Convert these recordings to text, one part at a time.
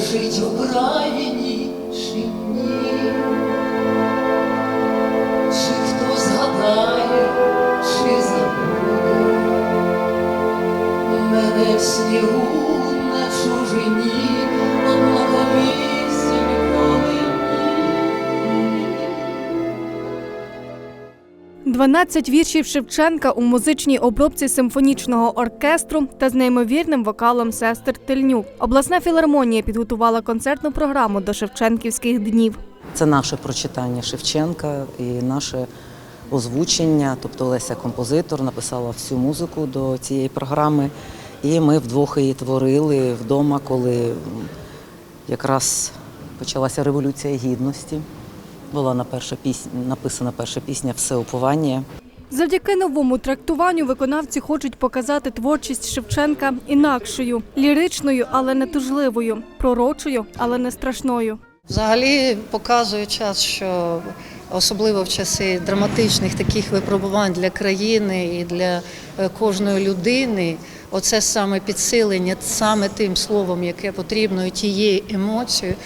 жить Україні чи ні? Чи хто згадає, чи забуде мене в снігу на чужині, 12 віршів Шевченка у музичній обробці симфонічного оркестру та з неймовірним вокалом сестер Тельнюк. Обласна філармонія підготувала концертну програму до Шевченківських днів. Це наше прочитання Шевченка і наше озвучення. Тобто Леся композитор написала всю музику до цієї програми. І ми вдвох її творили вдома, коли якраз почалася революція гідності. Була на перша пісня, написана перша пісня Всеупування. Завдяки новому трактуванню виконавці хочуть показати творчість Шевченка інакшою, ліричною, але не тужливою, пророчою, але не страшною. Взагалі показує час, що особливо в часи драматичних таких випробувань для країни і для е, кожної людини, оце саме підсилення саме тим словом, яке потрібно, і тією емоцією,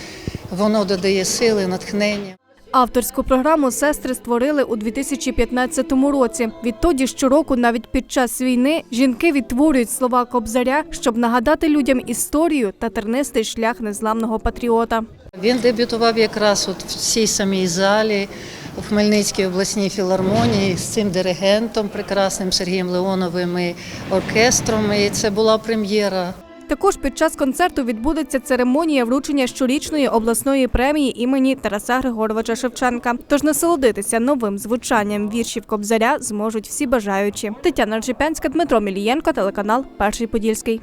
воно додає сили, натхнення. Авторську програму сестри створили у 2015 році. Відтоді щороку, навіть під час війни, жінки відтворюють слова Кобзаря, щоб нагадати людям історію та тернистий шлях незламного патріота. Він дебютував якраз от в цій самій залі у Хмельницькій обласній філармонії з цим диригентом прекрасним Сергієм Леоновим і оркестром. І це була прем'єра. Також під час концерту відбудеться церемонія вручення щорічної обласної премії імені Тараса Григоровича Шевченка. Тож насолодитися новим звучанням віршів Кобзаря зможуть всі бажаючі. Тетяна Ржепянська, Дмитро Мілієнко, телеканал Перший Подільський.